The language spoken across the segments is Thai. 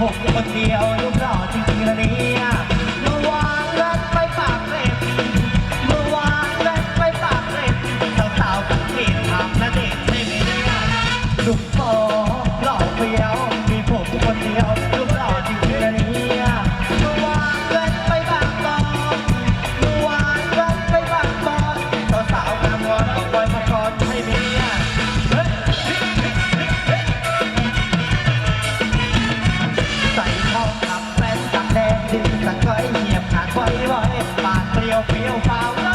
ผมคนเดียวรูปหล่อจริงๆละเนี่ยเมื่อวานเลิศไปปากเล็บเมื่อวานเลิศไปปากเล็บสาวๆกันเห็ทำแะเด็กไม่เนี่ยหนุ่โตหล่อเฟี้ยวมีผมคนเดียว campeão paulista.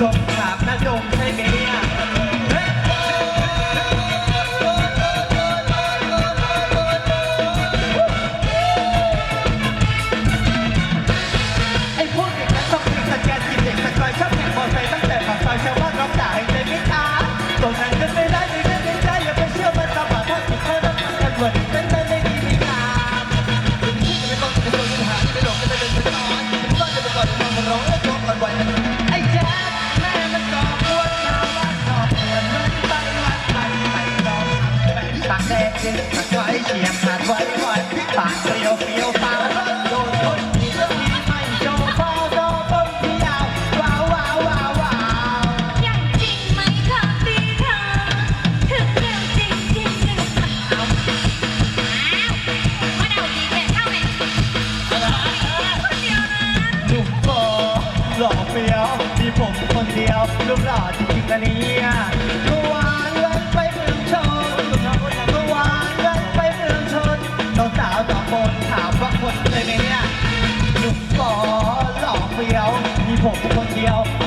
ชมขาบหน้าดงใช่ไหมเนี่ยไอ้พวกเด็กนั้นต้องมีสแกนจิตเด็กสกอยชอบแข่งมอไซค์ตั้งแต่ปากซอยชาวบ้านร้องด่าให้ใจไม่ช้าตรงนั้นก็ไม่ได้ไม่ได้ไม่ได้อย่าไปเชื่อมันตาบอดถ้าสิเขาต้องทำกันหมดเป็นไปไม่ดีไม่งามไม่ต้องไปโดนหาไม่หลงไม่เป็นตอนก็จะไปก่อนมองมันร้องแล้วตัวก่อนวันไอ้แปากแดงเด็กปากไว้เฉียงหาดไว้ไว้ปากเปรี้ยวเปรี้ยวตาโดนคนที่ที่ไม่โชว์พอเบิ่งที่ยาวว้าวว้าวว้าวว้าวยังจริงไหมคะพี่เธอถึงเร็วจริงหรือเปล่าอ้าวมาเดาดีแค่เท่าไหร่คนเดียวนะหนุ่มโบหล่อเฟี้ยวมีผมคนเดียวรูปหล่อจริงๆนะเนี่ย ponto mundial.